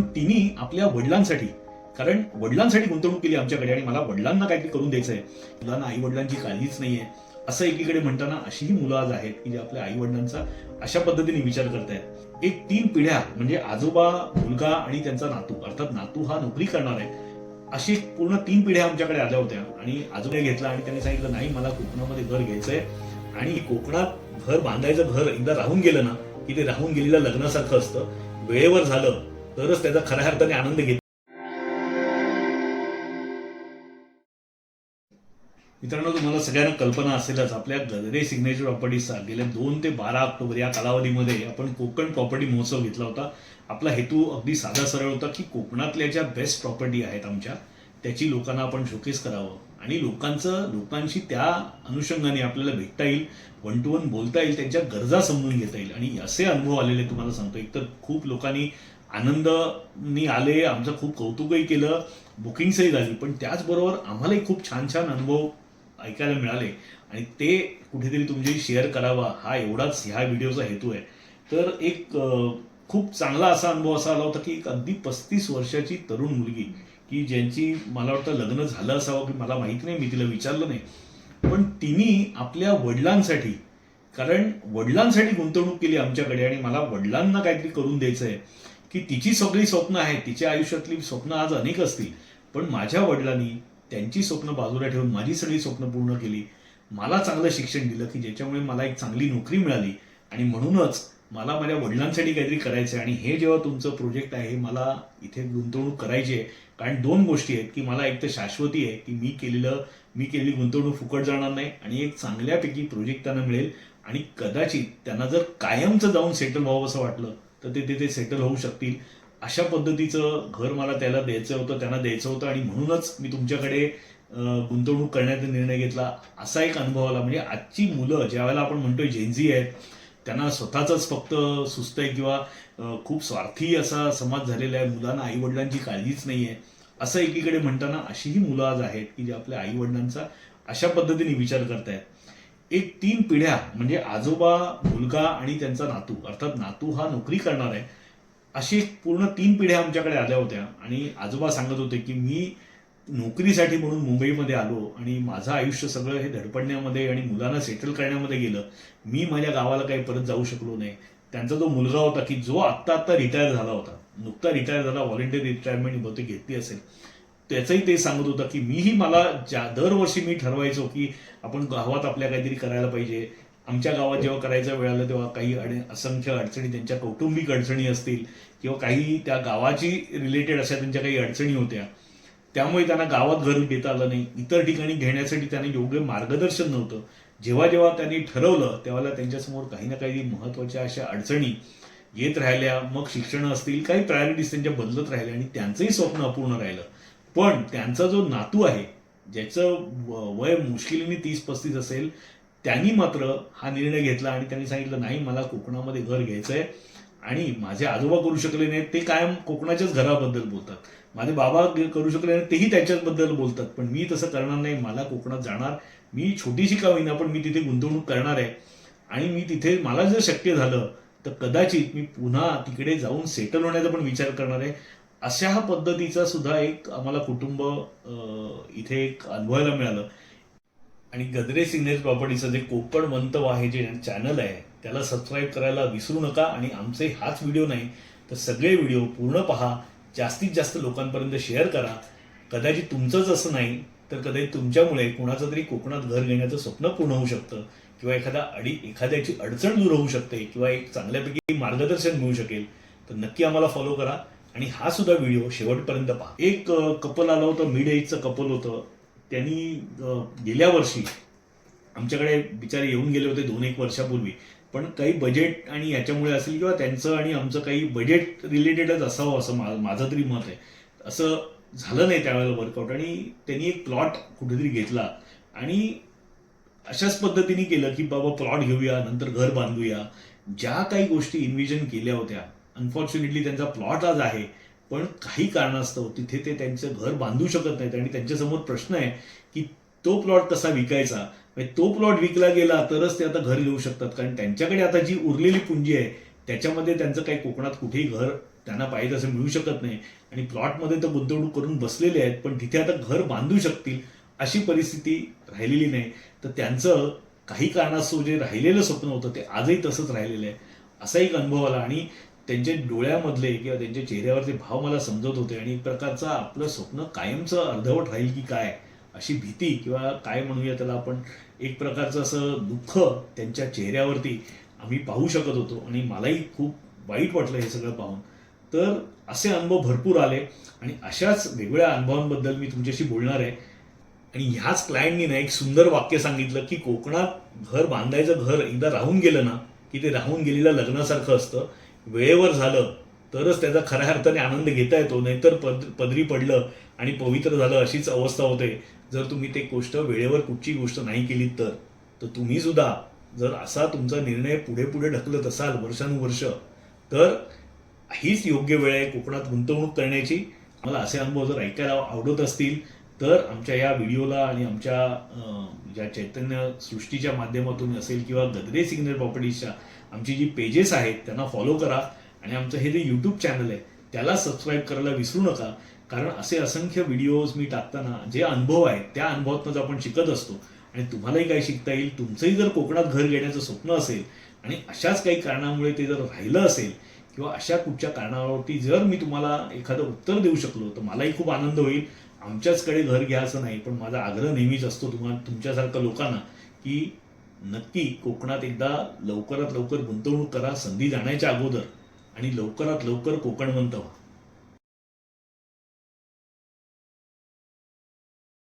पण तिने आपल्या वडिलांसाठी. कारण वडिलांसाठी गुंतवणूक केली आमच्याकडे आणि मला वडिलांना काहीतरी करून द्यायचं आहे मुलांना आई वडिलांची काळजीच नाहीये. असं एकीकडे म्हणताना अशीही मुलं आज आहेत की जे आपल्या आई वडिलांचा अशा पद्धतीने विचार करतायत. एक तीन पिढ्या म्हणजे आजोबा मुलगा आणि त्यांचा नातू अर्थात नातू हा नोकरी करणार आहे अशी पूर्ण तीन पिढ्या आमच्याकडे आल्या होत्या. आणि आजोबा घेतला आणि त्यांनी सांगितलं नाही मला कोकणामध्ये घर घ्यायचंय आणि कोकणात घर बांधायचं घर एकदा राहून गेलं ना की ते राहून गेलेलं लग्नासारखं असतं. वेळेवर झालं तरच त्याचा खऱ्या अर्थाने आनंद घेत मित्रांनो तुम्हाला सगळ्यांना कल्पना असेलच आपल्या गजरे सिग्नेचर प्रॉपर्टीचा गेल्या दोन ते बारा ऑक्टोबर या कालावधीमध्ये आपण कोकण प्रॉपर्टी महोत्सव घेतला होता. आपला हेतू अगदी साधा सरळ होता की कोकणातल्या ज्या बेस्ट प्रॉपर्टी आहेत आमच्या त्याची लोकांना आपण शोकेस करावं. आणि लोकांचं लोकांशी त्या अनुषंगाने आपल्याला भेटता येईल वन टू वन बोलता येईल त्यांच्या गरजा समजून घेता येईल. आणि असे अनुभव आलेले तुम्हाला सांगतो. एकतर खूप लोकांनी आनंदनी आले आमचं खूप कौतुकही केलं बुकिंग्सही झाली पण त्याचबरोबर आम्हालाही खूप छान छान अनुभव ऐकायला मिळाले. आणि ते कुठेतरी तुमच्याशी शेअर करावा हा एवढाच ह्या व्हिडिओचा हेतू आहे. तर एक खूप चांगला असा अनुभव असा आला होता की एक अगदी पस्तीस वर्षाची तरुण मुलगी की ज्यांची मला वाटतं लग्न झालं असावं की मला माहीत नाही मी तिला विचारलं नाही. पण तिने आपल्या वडिलांसाठी कारण वडिलांसाठी गुंतवणूक केली आमच्याकडे आणि मला वडिलांना काहीतरी करून द्यायचं आहे की तिची सगळी स्वप्न आहेत तिच्या आयुष्यातली स्वप्न आज अनेक असतील पण माझ्या वडिलांनी त्यांची स्वप्न बाजूला ठेवून माझी सगळी स्वप्न पूर्ण केली. मला चांगलं शिक्षण दिलं की ज्याच्यामुळे मला एक चांगली नोकरी मिळाली आणि म्हणूनच मला माझ्या वडिलांसाठी काहीतरी करायचं आहे आणि हे जेव्हा तुमचं प्रोजेक्ट आहे हे मला इथे गुंतवणूक करायची आहे. कारण दोन गोष्टी आहेत की मला एक तर शाश्वती आहे की मी केलेलं मी केलेली गुंतवणूक फुकट जाणार नाही आणि एक चांगल्यापैकी प्रोजेक्ट त्यांना मिळेल आणि कदाचित त्यांना जर कायमचं जाऊन सेटल व्हावं असं वाटलं तर ते तिथे सेटल होऊ शकतील. अशा पद्धतीचं घर मला त्याला द्यायचं होतं त्यांना द्यायचं होतं आणि म्हणूनच मी तुमच्याकडे गुंतवणूक करण्याचा निर्णय घेतला. असा एक अनुभव आला. म्हणजे आजची मुलं ज्या वेळेला आपण म्हणतोय झेंझी आहेत त्यांना स्वतःच फक्त सुस्त आहे किंवा खूप स्वार्थी असा समाज झालेला आहे. मुलांना आई वडिलांची काळजीच नाही आहे. असं एकीकडे म्हणताना अशीही मुलं आज आहेत की जे आपल्या आई वडिलांचा अशा पद्धतीने विचार करतायत. एक तीन पिढ्या म्हणजे आजोबा मुलगा आणि त्यांचा नातू अर्थात नातू हा नोकरी करणार आहे अशी पूर्ण तीन पिढ्या आमच्याकडे आल्या होत्या. आणि आजोबा सांगत होते की मी नोकरीसाठी म्हणून मुंबईमध्ये आलो आणि माझं आयुष्य सगळं हे धडपडण्यामध्ये आणि मुलांना सेटल करण्यामध्ये गेलं. मी माझ्या गावाला काही परत जाऊ शकलो नाही. त्यांचा जो मुलगा होता की जो आत्ता आत्ता रिटायर झाला होता. नुकता रिटायर झाला व्हॉलेंटियर रिटायरमेंट बहुतेक घेतली असेल. त्याचंही ते सांगत होतं की मीही मला ज्या दरवर्षी मी ठरवायचो की आपण गावात आपल्या काहीतरी करायला पाहिजे आमच्या गावात जेव्हा करायचं वेळ आलं तेव्हा काही अड असंख्य अडचणी त्यांच्या कौटुंबिक अडचणी असतील किंवा काही त्या गावाची रिलेटेड अशा त्यांच्या काही अडचणी होत्या. त्यामुळे त्यांना गावात घर घेता आलं नाही. इतर ठिकाणी घेण्यासाठी त्यांना योग्य मार्गदर्शन नव्हतं. जेव्हा जेव्हा त्यांनी ठरवलं तेव्हा त्यांच्यासमोर काही ना काही महत्त्वाच्या अशा अडचणी येत राहिल्या. मग शिक्षण असतील काही प्रायोरिटीज त्यांच्या बदलत राहिल्या आणि त्यांचंही स्वप्न अपूर्ण राहिलं. पण त्यांचा जो नातू आहे ज्याचं व- वय मुश्किलीने तीस पस्तीस असेल त्यांनी मात्र हा निर्णय घेतला आणि त्यांनी सांगितलं नाही मला कोकणामध्ये घर घ्यायचं आहे आणि माझे आजोबा करू शकले नाहीत ते कायम कोकणाच्याच घराबद्दल बोलतात. माझे बाबा करू शकले नाही तेही त्याच्याचबद्दल बोलतात. पण मी तसं करणार नाही मला कोकणात जाणार मी छोटीशी का होईना पण मी तिथे गुंतवणूक करणार आहे. आणि मी तिथे मला जर शक्य झालं तर कदाचित मी पुन्हा तिकडे जाऊन सेटल होण्याचा पण विचार करणार आहे. अशा हा पद्धतीचा सुद्धा एक आम्हाला कुटुंब इथे एक अनुभवायला मिळालं. आणि गदरे सिग्नेचर प्रॉपर्टीचं जे कोकण मंतव आहे जे चॅनल आहे त्याला सबस्क्राईब करायला विसरू नका. आणि आमचे हाच व्हिडिओ नाही तर सगळे व्हिडिओ पूर्ण पहा. जास्तीत जास्त लोकांपर्यंत शेअर करा. कदाचित तुमचंच असं नाही तर कदाचित तुमच्यामुळे कुणाचं तरी कोकणात घर घेण्याचं स्वप्न पूर्ण होऊ शकतं. किंवा एखादा अडी एखाद्याची अडचण दूर होऊ शकते किंवा एक चांगल्यापैकी मार्गदर्शन मिळू शकेल. तर नक्की आम्हाला फॉलो करा. आणि हा सुद्धा व्हिडिओ शेवटपर्यंत पहा. एक कपल आलं होतं मिड एजचं कपल होतं. त्यांनी गेल्या वर्षी आमच्याकडे बिचारे येऊन गेले होते दोन एक वर्षापूर्वी. पण काही बजेट आणि याच्यामुळे असेल किंवा त्यांचं आणि आमचं काही बजेट रिलेटेडच असावं असं मा- माझं तरी मत आहे. असं झालं नाही त्यावेळेला वर्कआउट आणि त्यांनी एक प्लॉट कुठेतरी घेतला. आणि अशाच पद्धतीने केलं की बाबा प्लॉट घेऊया नंतर घर बांधूया. ज्या काही गोष्टी इन्व्हिजन केल्या होत्या अनफॉर्च्युनेटली त्यांचा प्लॉट आज आहे. पण काही कारणास्तव तिथे ते त्यांचं घर बांधू शकत नाहीत आणि त्यांच्यासमोर प्रश्न आहे की तो प्लॉट कसा विकायचा? म्हणजे तो प्लॉट विकला गेला तरच ते आता घर घेऊ शकतात. कारण त्यांच्याकडे आता जी उरलेली पुंजी आहे त्याच्यामध्ये त्यांचं काही कोकणात कुठेही घर त्यांना पाहिजे असं मिळू शकत नाही. आणि प्लॉटमध्ये तर गुंतवणूक करून बसलेले आहेत पण तिथे आता घर बांधू शकतील अशी परिस्थिती राहिलेली नाही. तर त्यांचं काही कारणास्तव जे राहिलेलं स्वप्न होतं ते आजही तसंच राहिलेलं आहे. असा एक अनुभव आला. आणि त्यांच्या डोळ्यामधले किंवा त्यांच्या चेहऱ्यावरचे भाव मला समजत होते आणि एक प्रकारचं आपलं स्वप्न कायमचं अर्धवट राहील की काय अशी भीती किंवा काय म्हणूया त्याला आपण एक प्रकारचं असं दुःख त्यांच्या चेहऱ्यावरती आम्ही पाहू शकत होतो आणि मलाही खूप वाईट वाटलं हे सगळं पाहून. तर असे अनुभव भरपूर आले आणि अशाच वेगवेगळ्या अनुभवांबद्दल मी तुमच्याशी बोलणार आहे. आणि ह्याच क्लायंटनी ना एक सुंदर वाक्य सांगितलं की कोकणात घर बांधायचं घर एकदा राहून गेलं ना की ते राहून गेलेलं लग्नासारखं असतं. वेळेवर झालं तरच त्याचा खऱ्या अर्थाने आनंद घेता येतो नाहीतर पद पदरी पडलं आणि पवित्र झालं अशीच अवस्था होते. जर तुम्ही ते गोष्ट वेळेवर कुठची गोष्ट नाही केली तर तर तुम्ही सुद्धा जर असा तुमचा निर्णय पुढे पुढे ढकलत असाल वर्षानुवर्ष तर हीच योग्य वेळ आहे कोकणात गुंतवणूक करण्याची. मला असे अनुभव जर ऐकायला आवडत असतील तर आमच्या या व्हिडिओला आणि आमच्या ज्या चैतन्य सृष्टीच्या माध्यमातून असेल किंवा गदरे सिग्नल प्रॉपर्टीजच्या आमची जी पेजेस आहेत त्यांना फॉलो करा. आणि आमचं हे जे यूट्यूब चॅनल आहे त्याला सबस्क्राईब करायला विसरू नका. कारण असे असंख्य व्हिडिओज मी टाकताना जे अनुभव आहेत त्या अनुभवातूनच आपण शिकत असतो. आणि तुम्हालाही काही शिकता येईल. तुमचंही जर कोकणात घर घेण्याचं स्वप्न असेल आणि अशाच काही कारणामुळे ते जर राहिलं असेल किंवा अशा कुठच्या कारणावरती जर मी तुम्हाला एखादं उत्तर देऊ शकलो तर मलाही खूप आनंद होईल. आमच्याचकडे घर घ्या असं नाही पण माझा आग्रह नेहमीच असतो तुम्हाला तुमच्यासारख्या लोकांना की नक्की कोकणात एकदा लवकरात लवकर गुंतवणूक करा. संधी जाण्याच्या अगोदर. आणि लवकरात लवकर कोकणवंत व्हा.